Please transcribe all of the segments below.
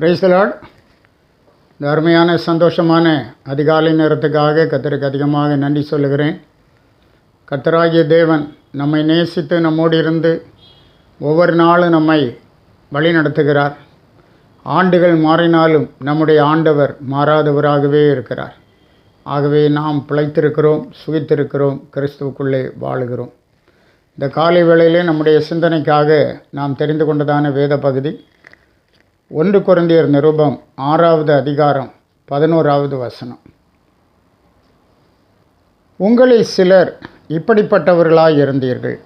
பிரைஸ்லாட் இந்த அருமையான சந்தோஷமான அதிகாலை நேரத்துக்காக கத்தருக்கு அதிகமாக நன்றி சொல்லுகிறேன். கத்தராகிய தேவன் நம்மை நேசித்து நம்மோடு இருந்து ஒவ்வொரு நாளும் நம்மை வழி நடத்துகிறார். ஆண்டுகள் மாறினாலும் நம்முடைய ஆண்டவர் மாறாதவராகவே இருக்கிறார். ஆகவே நாம் பிழைத்திருக்கிறோம் சுகித்திருக்கிறோம் கிறிஸ்துவுக்குள்ளே வாழுகிறோம். இந்த காலை வேளையிலே நம்முடைய சிந்தனைக்காக நாம் தெரிந்து கொண்டதான வேத பகுதி ஒன்று குருந்தியர் நிருபம் ஆறாவது அதிகாரம் பதினோராவது வசனம். உங்களில் சிலர் இப்படிப்பட்டவர்களாக இருந்தீர்கள்.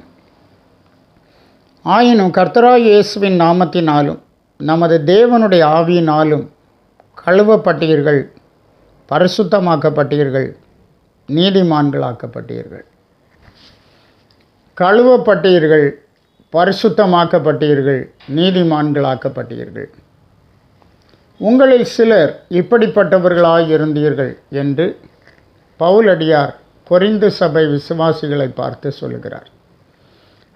ஆயினும் கர்த்தராய் இயேசுவின் நாமத்தினாலும் நமது தேவனுடைய ஆவியினாலும் கழுவப்பட்டீர்கள் பரிசுத்தமாக்கப்பட்டீர்கள் நீதிமான்களாக்கப்பட்டீர்கள். கழுவப்பட்டீர்கள் பரிசுத்தமாக்கப்பட்டீர்கள் நீதிமான்களாக்கப்பட்டீர்கள். உங்களில் சிலர் இப்படிப்பட்டவர்களாய் இருந்தீர்கள் என்று பவுலடியார் பொரிந்து சபை விசுவாசிகளை பார்த்து சொல்லுகிறார்.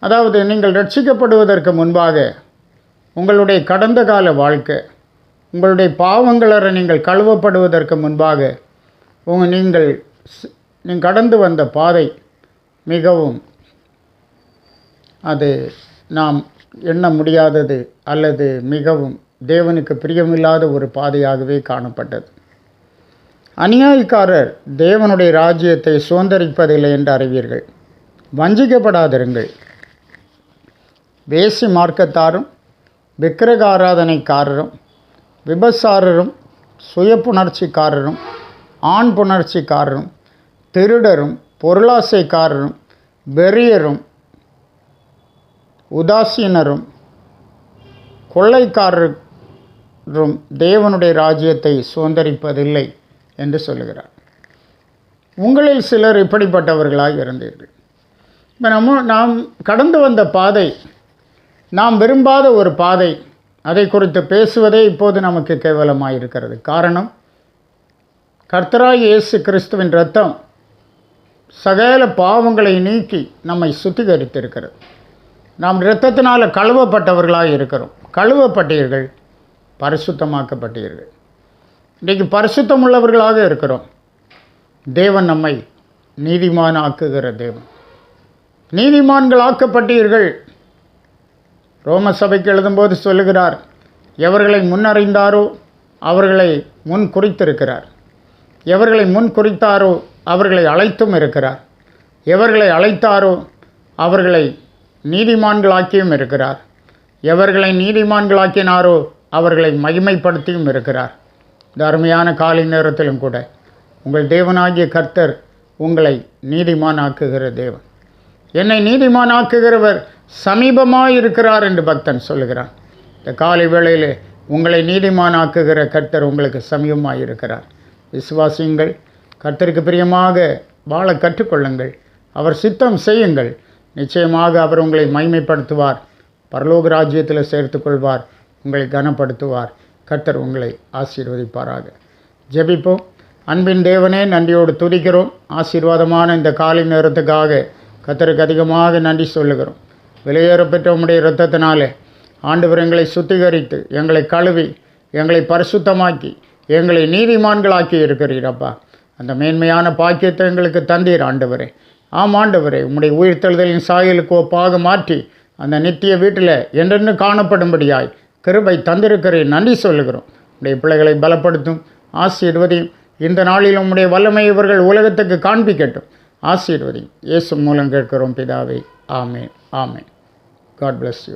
அதாவது நீங்கள் ரட்சிக்கப்படுவதற்கு முன்பாக உங்களுடைய கடந்த கால வாழ்க்கை உங்களுடைய பாவங்களரை நீங்கள் கழுவப்படுவதற்கு முன்பாக உங்க நீங்கள் நீங்கள் கடந்து வந்த பாதை மிகவும் அது நாம் எண்ண முடியாதது அல்லது மிகவும் தேவனுக்கு பிரியமில்லாத ஒரு பாதையாகவே காணப்பட்டது. அநியாயக்காரர் தேவனுடைய ராஜ்யத்தை சுதந்திரிப்பதில்லை என்று அறிவீர்கள். வஞ்சிக்கப்படாதிருங்கள். வேசி மார்க்கத்தாரும் விக்கிரகாராதனைக்காரரும் விபசாரரும் சுய புணர்ச்சிக்காரரும் ஆண் புணர்ச்சிக்காரரும் திருடரும் பொருளாசைக்காரரும் வெறியரும் உதாசீனரும் கொள்ளைக்காரரும் தேவனுடைய ராஜ்யத்தை சுதந்திரிப்பதில்லை என்று சொல்லுகிறார். உங்களில் சிலர் இப்படிப்பட்டவர்களாக இருந்தீர்கள். இப்போ நம்ம நாம் கடந்து வந்த பாதை நாம் விரும்பாத ஒரு பாதை அதை குறித்து பேசுவதே இப்போது நமக்கு கேவலமாக இருக்கிறது. காரணம் கர்த்தராய் இயேசு கிறிஸ்துவின் ரத்தம் சகல பாவங்களை நீக்கி நம்மை சுத்திகரித்திருக்கிறது. நாம் இரத்தத்தினால் கழுவப்பட்டவர்களாக இருக்கிறோம். கழுவப்பட்டீர்கள். பரிசுத்தமாக்கப்பட்டீர்கள். இன்றைக்கு பரிசுத்தம் உள்ளவர்களாக இருக்கிறோம். தேவன் நம்மை நீதிமான் ஆக்குகிற தேவன். நீதிமான்கள் ஆக்கப்பட்டீர்கள் ரோம சபைக்கு எழுதும்போது சொல்லுகிறார் எவர்களை முன்னறிந்தாரோ அவர்களை முன் குறித்திருக்கிறார் எவர்களை முன் குறித்தாரோ அவர்களை அழைத்தும் இருக்கிறார். எவர்களை அழைத்தாரோ அவர்களை நீதிமான்களாக்கியும் இருக்கிறார். எவர்களை நீதிமான்களாக்கினாரோ அவர்களை மகிமைப்படுத்தியும் இருக்கிறார். இந்த அருமையான காலை நேரத்திலும் கூட உங்கள் தேவனாகிய கர்த்தர் உங்களை நீதிமானாக்குகிற தேவன். என்னை நீதிமானாக்குகிறவர் சமீபமாக இருக்கிறார் என்று பக்தன் சொல்லுகிறான். இந்த காலை வேளையில் உங்களை நீதிமானாக்குகிற கர்த்தர் உங்களுக்கு சமீபமாக இருக்கிறார் விசுவாசியுங்கள் கர்த்தருக்கு பிரியமாக வாழ கற்றுக்கொள்ளுங்கள். அவர் சித்தம் செய்யுங்கள். நிச்சயமாக அவர் உங்களை மைமைப்படுத்துவார் பரலோக ராஜ்யத்தில் சேர்த்துக்கொள்வார். கொள்வார் உங்களை கனப்படுத்துவார். கர்த்தர் உங்களை ஆசீர்வதிப்பாராக. ஜெபிப்போம். அன்பின் தேவனே நன்றியோடு துதிக்கிறோம். ஆசீர்வாதமான இந்த காலை நேரத்துக்காக கத்தருக்கு அதிகமாக நன்றி சொல்லுகிறோம். வெளியேற பெற்ற உம்முடைய இரத்தத்தினாலே ஆண்டவர் எங்களை சுத்திகரித்து எங்களை கழுவி எங்களை பரிசுத்தமாக்கி எங்களை நீதிமான்களாக்கி இருக்கிறீரப்பா அந்த மேன்மையான பாக்கியத்தை எங்களுக்கு தந்தீர் ஆண்டவரே. ஆம் ஆண்டவரே உம்முடைய உயிர்த்தெழுதலின் சாயலுக்கு ஒப்பாக மாற்றி அந்த நித்திய வீட்டில் என்றென்று காணப்படும்படியாய் கிருபை தந்திருக்கிறேன். நன்றி சொல்லுகிறோம். உடைய பிள்ளைகளை பலப்படுத்தும். ஆசீர்வதியும். இந்த நாளில் உம்முடைய வல்லமை இவர்கள் உலகத்துக்கு காண்பிக்கட்டும். ஆசீர்வதியும். இயேசு மூலம் கேட்கிறோம் பிதாவை. ஆமே ஆமே காட் பிளஸ் யூ